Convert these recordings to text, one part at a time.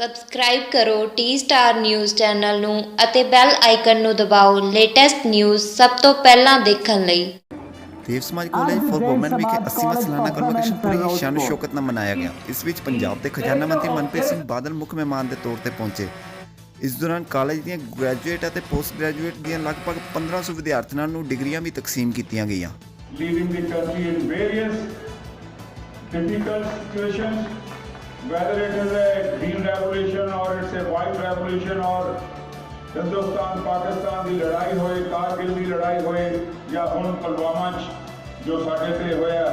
Subscribe ਕਰੋ T star news channel ਨੂੰ ਅਤੇ ਬੈਲ ਆਈਕਨ ਨੂੰ ਦਬਾਓ ਲੇਟੈਸਟ ਨਿਊਜ਼ ਸਭ ਤੋਂ ਪਹਿਲਾਂ ਦੇਖਣ ਲਈ। Dev Samaj college for woman ਵਿਖੇ 80ਵਾਂ ਸਾਲਾਨਾ ਕਨਵੋਕੇਸ਼ਨ ਪੂਰੀ ਸ਼ਾਨ ਸ਼ੌਕਤ ਨਾਲ ਮਨਾਇਆ ਗਿਆ। ਇਸ ਵਿੱਚ ਪੰਜਾਬ ਦੇ ਖਜ਼ਾਨਾ ਮੰਤਰੀ ਮਨਪ੍ਰੀਤ ਸਿੰਘ ਬਾਦਲ ਮੁੱਖ ਮਹਿਮਾਨ ਦੇ ਤੌਰ ਤੇ ਪਹੁੰਚੇ। ਇਸ ਦੌਰਾਨ ਕਾਲਜ ਦੀਆਂ ਗ੍ਰੈਜੂਏਟ ਅਤੇ ਪੋਸਟ ਗ੍ਰੈਜੂਏਟ ਦੀਆਂ ਲਗਭਗ 1500 ਵਿਦਿਆਰਥੀਆਂ ਨੂੰ ਡਿਗਰੀਆਂ ਵੀ ਤਕਸੀਮ ਕੀਤੀਆਂ ਗਈਆਂ। Leading the country in various difficult situations, whether it is a green revolution or it's a white revolution or Hindustan Pakistan, की लड़ाई होए कारगिल की लड़ाई होए या हूँ पुलवामा जो साढ़े से होया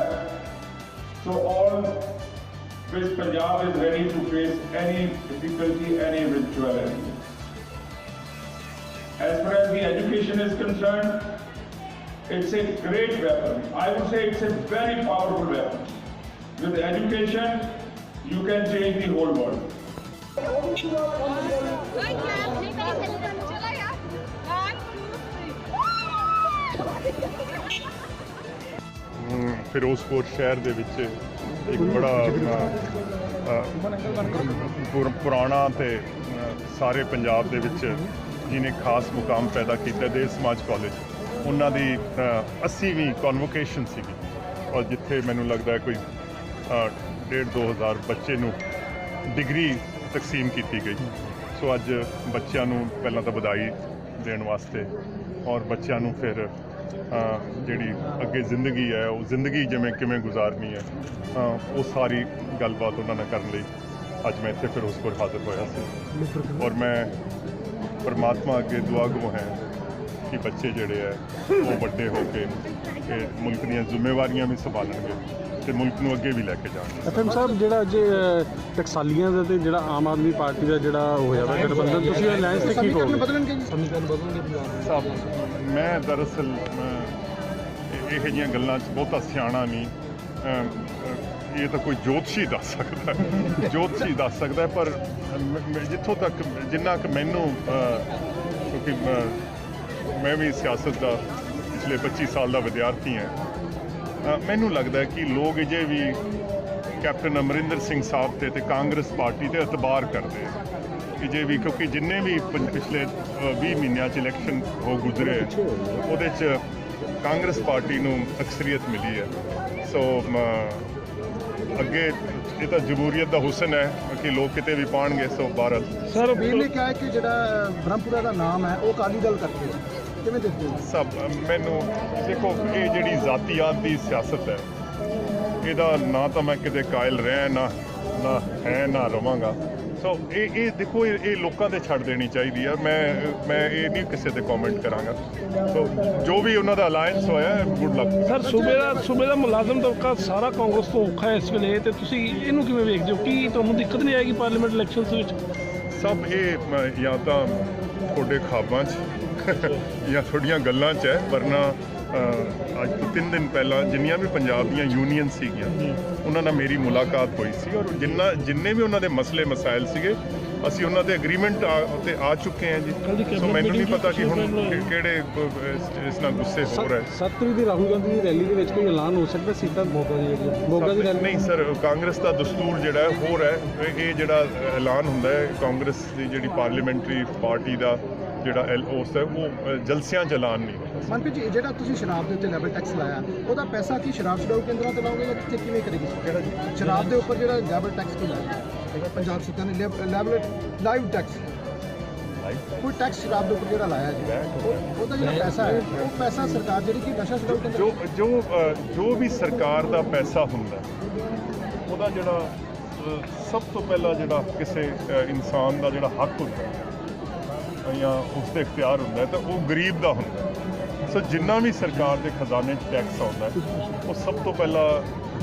so all which Punjab is ready to any any difficulty any eventuality. As far as the education is concerned, it's a great weapon. I would say it's a very powerful weapon. With education, you can change the whole world. Firozpur ਸ਼ਹਿਰ ਦੇ ਵਿੱਚ ਇੱਕ ਬੜਾ ਪੁਰਾਣਾ ਤੇ ਸਾਰੇ ਪੰਜਾਬ ਦੇ ਵਿੱਚ ਜਿਹਨੇ ਖਾਸ ਮੁਕਾਮ ਪੈਦਾ ਕੀਤਾ ਦੇ ਸਮਾਜ ਕਾਲਜ ਉਹਨਾਂ ਦੀ ਅ, 80ਵੀਂ ਕਨਵੋਕੇਸ਼ਨ ਸੀਗੀ ਔਰ ਜਿੱਥੇ ਮੈਨੂੰ ਲੱਗਦਾ ਕੋਈ ਅ, ਡੇਢ ਦੋ ਹਜ਼ਾਰ ਬੱਚੇ ਨੂੰ ਡਿਗਰੀ ਤਕਸੀਮ ਕੀਤੀ ਗਈ। ਸੋ ਅੱਜ ਬੱਚਿਆਂ ਨੂੰ ਪਹਿਲਾਂ ਤਾਂ ਵਧਾਈ ਦੇਣ ਵਾਸਤੇ ਔਰ ਬੱਚਿਆਂ ਨੂੰ ਫਿਰ ਜਿਹੜੀ ਅੱਗੇ ਜ਼ਿੰਦਗੀ ਹੈ ਉਹ ਜ਼ਿੰਦਗੀ ਜਿਵੇਂ ਕਿਵੇਂ ਗੁਜ਼ਾਰਨੀ ਹੈ ਉਹ ਸਾਰੀ ਗੱਲਬਾਤ ਉਹਨਾਂ ਨਾਲ ਕਰਨ ਲਈ ਅੱਜ ਮੈਂ ਇੱਥੇ ਫਿਰੋਜ਼ਪੁਰ ਹਾਜ਼ਰ ਹੋਇਆ ਸੀ। ਔਰ ਮੈਂ ਪਰਮਾਤਮਾ ਅੱਗੇ ਦੁਆ ਗੋ ਹੈ ਕਿ ਬੱਚੇ ਜਿਹੜੇ ਹੈ ਉਹ ਵੱਡੇ ਹੋ ਕੇ ਮੁਲਕ ਦੀਆਂ ਜ਼ਿੰਮੇਵਾਰੀਆਂ ਵੀ ਸੰਭਾਲਣਗੇ। ਤੇ ਮੁਲਕ ਨੂੰ ਅੱਗੇ ਵੀ ਲੈ ਕੇ ਜਾਣਗੇ। ਐਫਐਮ ਸਾਹਿਬ ਜਿਹੜਾ ਅੱਜ ਟਕਸਾਲੀਆਂ ਦਾ ਤੇ ਜਿਹੜਾ ਆਮ ਆਦਮੀ ਪਾਰਟੀ ਦਾ ਜਿਹੜਾ ਹੋਇਆ ਵਾ ਗਠਬੰਧਨ ਤੁਸੀਂ ਅਲਾਈਅੰਸ ਤੇ ਕੀ ਕਹੋਗੇ? ਸਮੀਕਰਨ ਬਦਲਣਗੇ ਪੰਜਾਬ ਸਾਹਿਬ ਮੈਂ ਦਰਅਸਲ ਇਹ ਜਿਹੀਆਂ ਗੱਲਾਂ 'ਚ ਬਹੁਤਾ ਸਿਆਣਾ ਨਹੀਂ। ਇਹ ਤਾਂ ਕੋਈ ਜੋਤਸ਼ੀ ਦੱਸ ਸਕਦਾ ਹੈ। ਜੋਤਸ਼ੀ ਦੱਸ ਸਕਦਾ ਹੈ, ਪਰ ਜਿੱਥੋਂ ਤੱਕ ਜਿੰਨਾ ਕਿ ਮੈਨੂੰ ਕਿਉਂਕਿ ਮ- ਵੀ ਸਿਆਸਤ ਦਾ ਪਿਛਲੇ 25 ਸਾਲ ਦਾ ਵਿਦਿਆਰਥੀ ਹਾਂ। ਮੈਨੂੰ ਲੱਗਦਾ ਕਿ ਲੋਕ ਅਜੇ ਵੀ ਕੈਪਟਨ ਅਮਰਿੰਦਰ ਸਿੰਘ ਸਾਹਿਬ ਤੇ ਤੇ ਕਾਂਗਰਸ ਪਾਰਟੀ ਤੇ ਇਤਬਾਰ ਕਰਦੇ ਆ। ਕਿ ਜੇ ਵੀ ਕਿਉਂਕਿ ਜਿੰਨੇ ਵੀ ਪੰ- ਪਿਛਲੇ ਅ, 20 ਮਹੀਨਿਆਂ 'ਚ ਇਲੈਕਸ਼ਨ ਹੋ ਗੁਜ਼ਰੇ ਉਹਦੇ 'ਚ ਕਾਂਗਰਸ ਪਾਰਟੀ ਨੂੰ ਅਕਸਰੀਅਤ ਮਿਲੀ ਹੈ। ਸੋ ਅੱਗੇ ਇਹ ਤਾਂ ਜਮਹੂਰੀਅਤ ਦਾ ਹੁਸਨ ਹੈ ਕਿ ਲੋਕ ਕਿਤੇ ਵੀ ਪਾਣਗੇ ਸੋ ਭਾਰਤ ਸਰ ਵੀਰ ਨੇ ਕਿਹਾ ਕਿ ਜਿਹੜਾ ਬ੍ਰਹਮਪੁਰਾ ਦਾ ਨਾਮ ਹੈ ਉਹ ਅਕਾਲੀ ਦਲ ਕਰਕੇ ਕਿਵੇਂ ਦੇਖਦੇ ਹੋ? ਸਭ ਮੈਨੂੰ ਦੇਖੋ ਇਹ ਜਿਹੜੀ ਜ਼ਾਤੀਆਤ ਦੀ ਸਿਆਸਤ ਹੈ ਇਹਦਾ ਨਾ ਤਾਂ ਮੈਂ ਕਿਤੇ ਕਾਇਲ ਰਿਹਾ ਨਾ ਨਾ ਹੈ ਨਾ ਰਵਾਂਗਾ। ਸੋ ਇਹ ਇਹ ਦੇਖੋ ਇਹ ਇਹ ਲੋਕਾਂ ਤੇ ਛੱਡ ਦੇਣੀ ਚਾਹੀਦੀ ਆ ਮੈਂ ਮੈਂ ਇਹ ਨਹੀਂ ਕਿਸੇ ਤੇ ਕਮੈਂਟ ਕਰਾਂਗਾ। ਸੋ ਜੋ ਵੀ ਉਹਨਾਂ ਦਾ ਅਲਾਈਅੰਸ ਹੋਇਆ ਗੁੱਡ ਲੱਕ ਸਰ ਸੂਬੇ ਦਾ ਸੂਬੇ ਦਾ ਮੁਲਾਜ਼ਮ ਤਬਕਾ ਸਾਰਾ ਕਾਂਗਰਸ ਤੋਂ ਔਖਾ ਹੈ ਇਸ ਵੇਲੇ ਤੇ ਤੁਸੀਂ ਇਹਨੂੰ ਕਿਵੇਂ ਵੇਖਦੇ ਹੋ? ਕੀ ਤੁਹਾਨੂੰ ਦਿੱਕਤ ਨਹੀਂ ਆਏਗੀ ਪਾਰਲੀਮੈਂਟ ਇਲੈਕਸ਼ਨਸ ਵਿੱਚ? ਸਭ ਇਹ ਮ, ਜਾਂ ਤਾਂ ਤੁਹਾਡੇ ਖਾਬਾਂ 'ਚ ਜਾਂ ਤੁਹਾਡੀਆਂ ਗੱਲਾਂ 'ਚ ਹੈ ਵਰਨਾ ਅ, ਅੱਜ ਤੋਂ ਤਿੰਨ ਦਿਨ ਪਹਿਲਾਂ ਜਿੰਨੀਆਂ ਵੀ ਪੰਜਾਬ ਦੀਆਂ ਯੂਨੀਅਨ ਸੀਗੀਆਂ ਉਹਨਾਂ ਨਾਲ ਮੇਰੀ ਮੁਲਾਕਾਤ ਹੋਈ ਸੀ ਔਰ ਜਿੰਨਾ ਜਿੰਨੇ ਵੀ ਉਹਨਾਂ ਦੇ ਮਸਲੇ ਮਸਾਇਲ ਸੀਗੇ ਅਸੀਂ ਉਹਨਾਂ ਦੇ ਐਗਰੀਮੈਂਟ ਤੇ ਆ ਚੁੱਕੇ ਹਾਂ ਜੀ। ਸੋ ਮੈਨੂੰ ਨਹੀਂ ਪਤਾ ਕਿ ਹੁਣ ਕਿਹੜੇ ਇਸ- ਨਾਲ ਗੁੱਸੇ ਹੋ ਰਹੇ। 7 ਤਰੀਕ ਦੀ ਰਾਹੁਲ ਗਾਂਧੀ ਦੀ ਰੈਲੀ ਦੇ ਵਿੱਚ ਕੋਈ ਐਲਾਨ ਹੋ ਸਕਦਾ? ਸੀਟਾਂ ਮੋਗਾ ਦੀ ਜਿਹੜੀ ਮੋਗਾ ਦੀ ਰੈਲੀ। ਨਹੀਂ ਸਰ ਕਾਂਗਰਸ ਦਾ ਦਸਤੂਰ ਜਿਹੜਾ ਹੈ ਹੋਰ ਹੈ। ਇਹ ਜਿਹੜਾ ਐਲਾਨ ਹੁੰਦਾ ਹੈ ਕਾਂਗਰਸ ਦੀ ਜਿਹੜੀ ਪਾਰਲੀਮੈਂਟਰੀ ਪਾਰਟੀ ਦਾ ਜਿਹੜਾ ਐਲ ਉਸ ਹੈ ਉਹ ਜਲਸਿਆਂ ਚ ਐਲਾਨ ਨਹੀਂ ਹੁੰਦਾ ਮਨਪ੍ਰੀਤ ਜੀ ਜਿਹੜਾ ਤੁਸੀਂ ਸ਼ਰਾਬ ਦੇ ਉੱਤੇ ਲੈਵਲ ਟੈਕਸ ਲਾਇਆ ਉਹਦਾ ਪੈਸਾ ਕੀ ਸ਼ਰਾਬ ਛਡਾਊ ਕੇਂਦਰਾਂ ਤੇ ਲਾਓਗੇ ਜਾਂ ਕਿੱਥੇ ਕਿਵੇਂ ਕਰੇਗੀ? ਜਿਹੜਾ ਸ਼ਰਾਬ ਦੇ ਉੱਪਰ ਜਿਹੜਾ ਲੈਵਲ ਟੈਕਸ ਕੀ ਲਾਇਆ? ਜਿਹੜਾ ਪੰਜਾਬ ਸਰਕਾਰ ਨੇ ਲੈਵਲ ਲਾਈਵ ਟੈਕਸ ਕੋਈ ਟੈਕਸ ਸ਼ਰਾਬ ਦੇ ਉੱਪਰ ਜਿਹੜਾ ਲਾਇਆ ਜੀ ਉਹ- ਉਹਦਾ ਜਿਹੜਾ ਪੈਸਾ ਹੈ ਉਹ ਪੈਸਾ ਸਰਕਾਰ ਜਿਹੜੀ ਕਿ ਨਸ਼ਾ ਛਡਾਊ ਕੇਂਦਰ ਜੋ ਜੋ ਜੋ ਵੀ ਸਰਕਾਰ ਦਾ ਪੈਸਾ ਹੁੰਦਾ ਉਹਦਾ ਜਿਹੜਾ ਸਭ ਤੋਂ ਪਹਿਲਾਂ ਜਿਹੜਾ ਕਿਸੇ ਇਨਸਾਨ ਦਾ ਜਿਹੜਾ ਹੱਕ ਹੁੰਦਾ ਹੈ ਜਾਂ ਉਸ ਤੇ ਇਖਤਿਆਰ ਹੁੰਦਾ ਤਾਂ ਉਹ ਗਰੀਬ ਦਾ ਹੁੰਦਾ। ਸੋ ਜਿੰਨਾ ਵੀ ਸਰਕਾਰ ਦੇ ਖਜ਼ਾਨੇ 'ਚ ਟੈਕਸ ਆਉਂਦਾ ਉਹ ਸਭ ਤੋਂ ਪਹਿਲਾਂ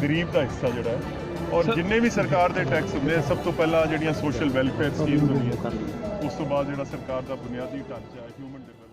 ਗਰੀਬ ਦਾ ਹਿੱਸਾ ਜਿਹੜਾ ਹੈ ਔਰ ਜਿੰਨੇ ਵੀ ਸਰਕਾਰ ਦੇ ਟੈਕਸ ਹੁੰਦੇ ਸਭ ਤੋਂ ਪਹਿਲਾਂ ਜਿਹੜੀਆਂ ਸੋਸ਼ਲ ਵੈਲਫੇਅਰ ਸਕੀਮਸ ਹੁੰਦੀਆਂ ਉਸ ਤੋਂ ਬਾਅਦ ਜਿਹੜਾ ਸਰਕਾਰ ਦਾ ਬੁਨਿਆਦੀ ਢਾਂਚਾ ਹੈ ਹਿਊਮਨ